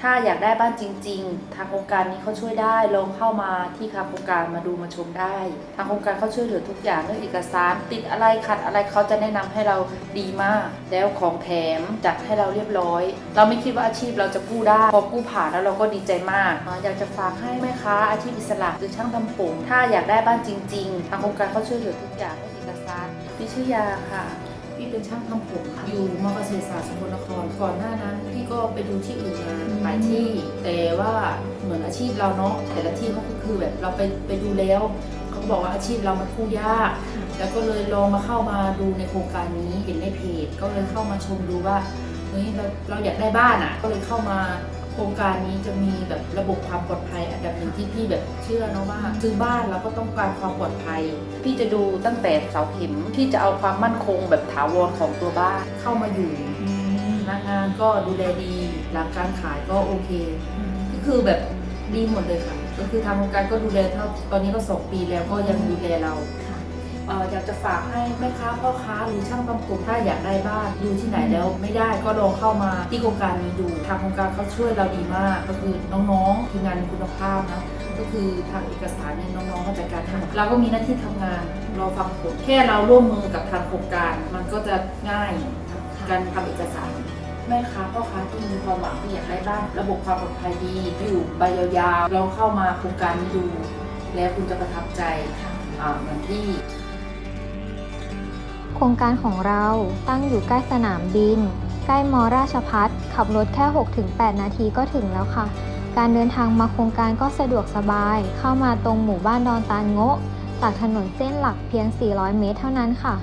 ถ้าอยากได้บ้านจริง ๆ ทางโครงการนี้เขาช่วยได้ลองเข้ามาที่ทางโครงการมาดูมาชมได้ ทางโครงการเขาช่วยเหลือทุกอย่างเรื่องเอกสาร ติดอะไรขัดอะไรเขาจะแนะนำให้เราดีมาก แล้วของแถมจัดให้เราเรียบร้อย เราไม่คิดว่าอาชีพเราจะกู้ได้พอกู้ผ่านแล้วเราก็ดีใจมากอ่าอยากจะฝากให้แม่ค้าอาชีพอิสระหรือช่างทำผมถ้าอยากได้บ้านจริง ๆ ทางโครงการเขาช่วยเหลือทุกอย่างเรื่องเอกสารพี่ชื่อยาค่ะพี่เป็นช่างทำผมค่ะอยู่มอเกษตรศาสตร์สกลนครก่อนหน้านั้น ก็ไปดูที่อื่นมาหลายที่ แต่ว่าเหมือนอาชีพเราเนาะแต่ละที่เขาก็คือแบบเราไปไปดูแล้วเขาก็บอกว่าอาชีพเรามันกู้ยาก แล้วก็เลยลองมาเข้ามาดูในโครงการนี้เห็นในเพจ ก็เลยเข้ามาชมดูว่าเฮ้ยเราเราอยากได้บ้านอะ ก็เลยเข้ามาโครงการนี้จะมีแบบระบบความปลอดภัย อันดับหนึ่งที่พี่แบบเชื่อเนาะว่าซื้อบ้านเราก็ต้องการความปลอดภัย พี่จะดูตั้งแต่เสาเข็มพี่จะเอาความมั่นคงแบบถาวรของตัวบ้านเข้ามาอยู่พ นักงานก็ดูแลดี หลังการขายก็โอเค ก็คือแบบดีหมดเลยค่ะ ก็คือทางโครงการก็ดูแลเท่าตอนนี้ก็สองปีแล้วก็ยังดูแลเราเอ่ออยากจะฝากให้แม่ค้าพ่อค้าหรือช่างบางกลุ่มถ้าอยากได้บ้านดูที่ไหนแล้วไม่ได้ก็ลองเข้ามาที่โครงการนี้ดูทางโครงการเขาช่วยเราดีมาก ก็คือน้องๆทีมงานมีคุณภาพนะก็คือทางเอกสารเนี่ยน้องๆเขาจัดการให้หมดเราก็มีหน้าที่ทำงานรอฟังผลแค่เราร่วมมือกับทางโครงการ มันก็จะง่ายการทำเอกสาร แม่ค้าพ่อค้าที่มีความหวังที่อยากได้บ้าน ระบบความปลอดภัยดีอยู่ใบยาวๆลองเข้ามาโครงการนี้ดู แล้วคุณจะประทับใจอ่าเหมือนที่โครงการของเราตั้งอยู่ใกล้สนามบิน ใกล้มอราชพัฒขับรถแค่ 6-8 นาทีก็ถึงแล้วค่ะ การเดินทางมาโครงการก็สะดวกสบาย เข้ามาตรงหมู่บ้านดอนตาลโงะจากถนนเส้นหลักเพียง 400 เมตรเท่านั้นค่ะ